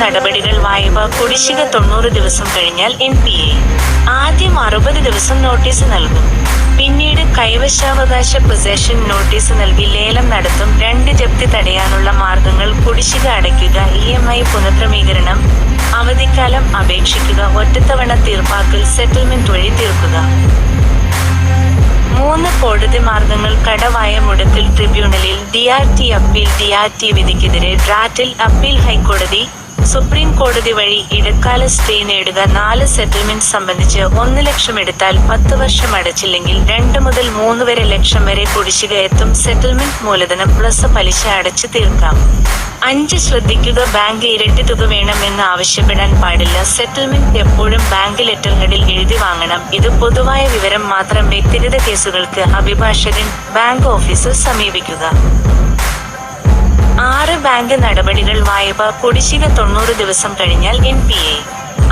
നടപടികൾ വായ്പ കുടിശ്ശിക തൊണ്ണൂറ് ദിവസം കഴിഞ്ഞാൽ എൻ പി എ. ആദ്യം അറുപത് ദിവസം നോട്ടീസ് നൽകും. പിന്നീട് കൈവശാവകാശ പൊസേഷൻ നോട്ടീസ് നൽകി ലേലം നടത്തും. രണ്ട് ജപ്തി തടയാനുള്ള മാർഗങ്ങൾ കുടിശ്ശിക അടയ്ക്കുക ഇ എം ഐ പുനഃക്രമീകരണം അവധിക്കാലം അപേക്ഷിക്കുക ഒറ്റത്തവണ തീർപ്പാക്കൽ സെറ്റിൽമെന്റ് വഴി തീർക്കുക. മൂന്ന് കോടതി മാർഗങ്ങൾ കടവായ മുടക്കൽ ട്രിബ്യൂണലിൽ D R T appeal D R T വിധിക്കെതിരെ ഡ്രാറ്റിൽ അപ്പീൽ ഹൈക്കോടതി സുപ്രീം കോടതി വഴി ഇടക്കാല സ്റ്റേ നേടുക നാല് സെറ്റിൽമെന്റ് സംബന്ധിച്ച് ഒന്ന് ലക്ഷം എടുത്താൽ പത്ത് വർഷം അടച്ചില്ലെങ്കിൽ രണ്ട് മുതൽ മൂന്ന് വരെ ലക്ഷം വരെ കുടിശ്ശിക എത്തും സെറ്റിൽമെന്റ് മൂലധനം പ്ലസ് പലിശ അടച്ചു തീർക്കാം. അഞ്ച് ശ്രദ്ധിക്കുക ബാങ്ക് ഇരട്ടി തുക വേണമെന്ന് ആവശ്യപ്പെടാൻ പാടില്ല. സെറ്റിൽമെന്റ് എപ്പോഴും ബാങ്ക് ലെറ്ററുകളിൽ എഴുതി വാങ്ങണം. ഇത് പൊതുവായ വിവരം മാത്രം വ്യക്തിഗത കേസുകൾക്ക് അഭിഭാഷകൻ ബാങ്ക് ഓഫീസർ സമീപിക്കുക. ആറ് ബാങ്ക് നടപടികൾ വായ്പ കുടിശ്ശിക തൊണ്ണൂറ് ദിവസം കഴിഞ്ഞാൽ എൻ പി എ.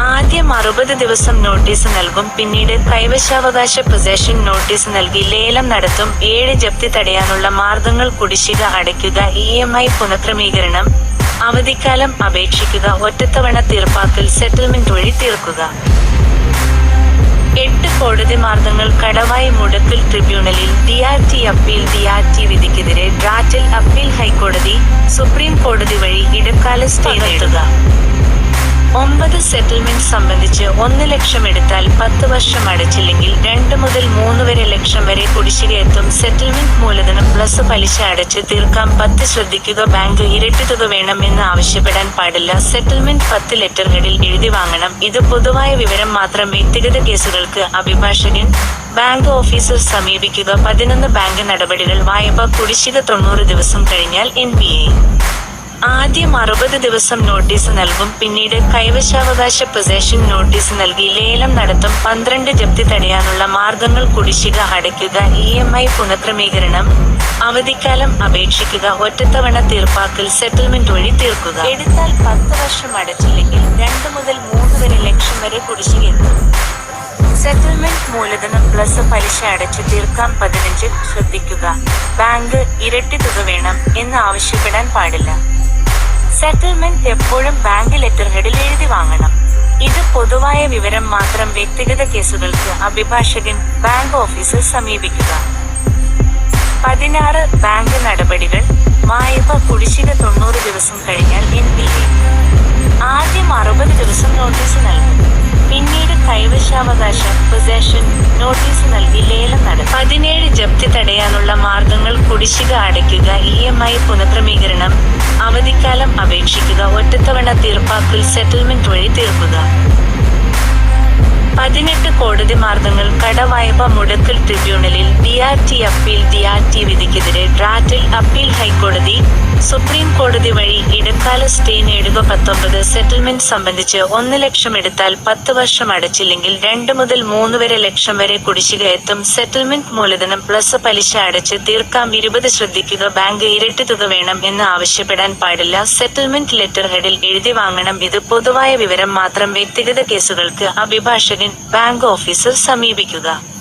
ആദ്യം അറുപത് ദിവസം നോട്ടീസ് നൽകും പിന്നീട് കൈവശാവകാശ പൊസേഷൻ നോട്ടീസ് നൽകി ലേലം നടത്തും ഏഴ് ജപ്തി തടയാനുള്ള മാർഗങ്ങൾ കുടിശ്ശിക അടയ്ക്കുക ഇ എം ഐ പുനഃക്രമീകരണം അവധിക്കാലം അപേക്ഷിക്കുക ഒറ്റത്തവണ തീർപ്പാക്കൽ സെറ്റിൽമെന്റ് വഴി തീർക്കുക. എട്ട് കോടതി മാർഗങ്ങൾ കടവായി മുടക്കൽ ട്രിബ്യൂണലിൽ ഡിആർടി അപ്പീൽ ഡിആർടി വിധിക്കെതിരെ ഡ്രാറ്റിൽ അപ്പീൽ ഹൈക്കോടതി സുപ്രീം കോടതി വഴി ഇടക്കാല സ്റ്റേ നേടുക ഒമ്പത് സെറ്റിൽമെന്റ് സംബന്ധിച്ച് ഒന്ന് ലക്ഷം എടുത്താൽ പത്ത് വർഷം അടച്ചില്ലെങ്കിൽ രണ്ട് മുതൽ മൂന്ന് വരെ ലക്ഷം വരെ കുടിശ്ശിക എത്തും. സെറ്റിൽമെന്റ് മൂലധനം പ്ലസ് പലിശ അടച്ച് തീർക്കാം പത്ത് ശ്രദ്ധിക്കുക. ബാങ്ക് ഇരട്ടി തുക വേണം എന്ന് ആവശ്യപ്പെടാൻ പാടില്ല. സെറ്റിൽമെന്റ് പത്ത് ലെറ്ററുകളിൽ എഴുതി വാങ്ങണം. ഇത് പൊതുവായ വിവരം മാത്രം വ്യക്തിഗത കേസുകൾക്ക് അഭിഭാഷകൻ ബാങ്ക് ഓഫീസർ സമീപിക്കുക. പതിനൊന്ന് ബാങ്ക് നടപടികൾ. വായ്പ കുടിശ്ശിക തൊണ്ണൂറ് ദിവസം കഴിഞ്ഞാൽ എൻ ആദ്യം അറുപത് ദിവസം നോട്ടീസ് നൽകും. പിന്നീട് കൈവശാവകാശ പൊസേഷൻ നോട്ടീസ് നൽകി ലേലം നടത്തും. പന്ത്രണ്ട് ജപ്തി തടയാനുള്ള മാർഗങ്ങൾ കുടിശ്ശിക അടയ്ക്കുക ഇ എം ഐ പുനഃക്രമീകരണം അവധിക്കാലം അപേക്ഷിക്കുക ഒറ്റത്തവണ തീർപ്പാക്കൽ സെറ്റിൽമെന്റ് വഴി തീർക്കുക. എടുത്താൽ പത്ത് വർഷം അടച്ചില്ലെങ്കിൽ രണ്ട് മുതൽ മൂന്ന് വരെ ലക്ഷം വരെ കുടിശ്ശിക സെറ്റിൽമെന്റ് മൂലധനം പ്ലസ് പലിശ അടച്ചു തീർക്കാം. പതിനഞ്ച് ശ്രദ്ധിക്കുക. ബാങ്ക് ഇരട്ടി തുക വേണം എന്ന് ആവശ്യപ്പെടാൻ പാടില്ല. സെറ്റിൽമെന്റ് എപ്പോഴും ബാങ്ക് ലെറ്ററുകളിൽ എഴുതി വാങ്ങണം. ഇത് പൊതുവായ വിവരം മാത്രം വ്യക്തിഗത കേസുകൾക്ക് അഭിഭാഷകൻ ബാങ്ക് ഓഫീസിൽ സമീപിക്കുക. പതിനാറ് ബാങ്ക് നടപടികൾ വായ്പ കുടിശ്ശിക തൊണ്ണൂറ് ദിവസം കഴിഞ്ഞാൽ എൻ പി എ ആദ്യം അറുപത് ദിവസം നോട്ടീസ് കൈവശാവകാശ പൊസേഷൻ നോട്ടീസ് നൽകി ലേലം നടത്തും. പതിനേഴ് ജപ്തി തടയാനുള്ള മാർഗങ്ങൾ കുടിശ്ശിക അടയ്ക്കുക ഇ എം ഐ പുനഃക്രമീകരണം അവധിക്കാലം അപേക്ഷിക്കുക ഒറ്റത്തവണ തീർപ്പാക്കൽ സെറ്റിൽമെന്റ് വഴി തീർക്കുക. പതിനെട്ട് കോടതി മാർഗങ്ങൾ കടവായ്പ മുടക്കൽ ട്രിബ്യൂണലിൽ D R T appeal D R T വിധിക്കെതിരെ ഡ്രാറ്റിൽ അപ്പീൽ ഹൈക്കോടതി സുപ്രീം കോടതി വഴി ഇടക്കാല സ്റ്റേ നേടുക പത്തൊമ്പത് സെറ്റിൽമെന്റ് സംബന്ധിച്ച് ഒന്ന് ലക്ഷം എടുത്താൽ പത്ത് വർഷം അടച്ചില്ലെങ്കിൽ രണ്ട് മുതൽ മൂന്ന് വരെ ലക്ഷം വരെ കുടിശ്ശിക എത്തും. സെറ്റിൽമെന്റ് മൂലധനം പ്ലസ് പലിശ അടച്ച് തീർക്കാം. ഇരുപത് ശ്രദ്ധിക്കുക. ബാങ്ക് ഇരട്ടി തുക വേണം എന്ന് ആവശ്യപ്പെടാൻ പാടില്ല. സെറ്റിൽമെന്റ് ലെറ്റർ ഹെഡിൽ എഴുതി വാങ്ങണം. ഇത് പൊതുവായ വിവരം മാത്രം വ്യക്തിഗത കേസുകൾക്ക് അഭിഭാഷകൻ ബാങ്ക് ഓഫീസർ സമീപിക്കുക.